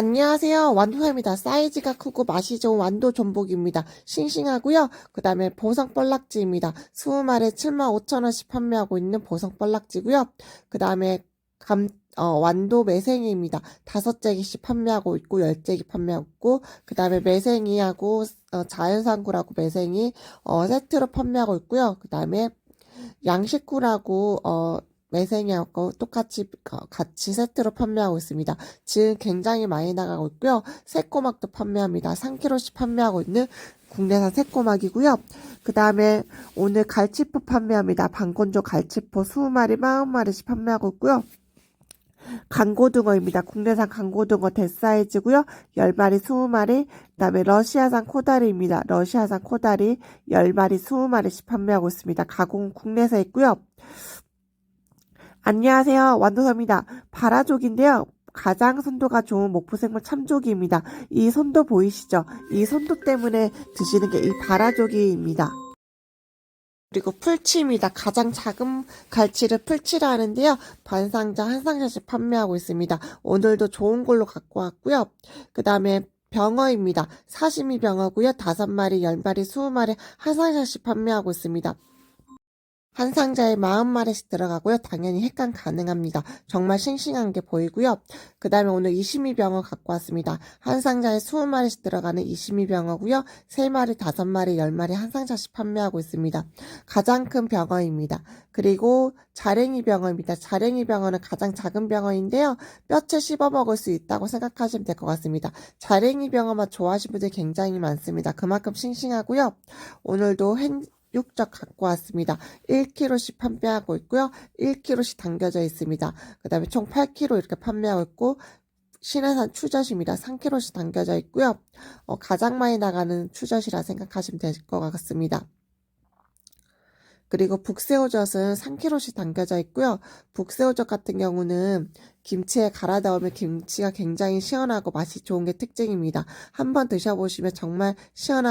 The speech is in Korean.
안녕하세요. 완도사입니다. 사이즈가 크고 맛이 좋은 완도 전복입니다. 싱싱하고요. 그 다음에 보성 뻘락지입니다. 20마리에 75,000원씩 판매하고 있는 보성 뻘락지고요. 그 다음에 감, 어, 완도 매생이입니다. 다섯 째기씩 판매하고 있고, 열 째기 판매하고 있고, 그 다음에 매생이하고, 어, 자연산구라고 매생이, 어, 세트로 판매하고 있고요. 그 다음에 양식구라고, 어, 매생이하고 똑같이 어, 같이 세트로 판매하고 있습니다. 지금 굉장히 많이 나가고 있고요. 새꼬막도 판매합니다. 3kg씩 판매하고 있는 국내산 새꼬막이고요. 그 다음에 오늘 갈치포 판매합니다. 방건조 갈치포 20마리, 40마리씩 판매하고 있고요. 강고등어입니다. 국내산 강고등어 대사이즈고요. 10마리, 20마리. 그 다음에 러시아산 코다리입니다. 러시아산 코다리 10마리, 20마리씩 판매하고 있습니다. 가공 국내산 있고요. 안녕하세요. 완도서입니다. 바라족인데요. 가장 선도가 좋은 목포생물 참조기입니다. 이 선도 보이시죠? 이 선도 때문에 드시는 게 이 바라조기입니다. 그리고 풀치입니다. 가장 작은 갈치를 풀치라 하는데요. 반상자, 한 상자씩 판매하고 있습니다. 오늘도 좋은 걸로 갖고 왔고요. 그 다음에 병어입니다. 사시미 병어고요. 다섯 마리, 열 마리, 스무 마리 한 상자씩 판매하고 있습니다. 한 상자에 40마리씩 들어가고요. 당연히 획간 가능합니다. 정말 싱싱한 게 보이고요. 그 다음에 오늘 이시미 병어 갖고 왔습니다. 한 상자에 20마리씩 들어가는 이시미 병어고요. 3마리, 5마리, 10마리 한 상자씩 판매하고 있습니다. 가장 큰 병어입니다. 그리고 자랭이 병어입니다. 자랭이 병어는 가장 작은 병어인데요. 뼈채 씹어 먹을 수 있다고 생각하시면 될 것 같습니다. 자랭이 병어만 좋아하시는 분들이 굉장히 많습니다. 그만큼 싱싱하고요. 오늘도 행, 육적 갖고 왔습니다. 1kg씩 판매하고 있고요. 1kg씩 담겨져 있습니다. 그 다음에 총 8kg 이렇게 판매하고 있고 신해산 추젓입니다. 3kg씩 담겨져 있고요. 어, 가장 많이 나가는 추젓이라 생각하시면 될 것 같습니다. 그리고 북새우젓은 3kg씩 담겨져 있고요. 북새우젓 같은 경우는 김치에 갈아 넣으면 김치가 굉장히 시원하고 맛이 좋은 게 특징입니다. 한번 드셔보시면 정말 시원하고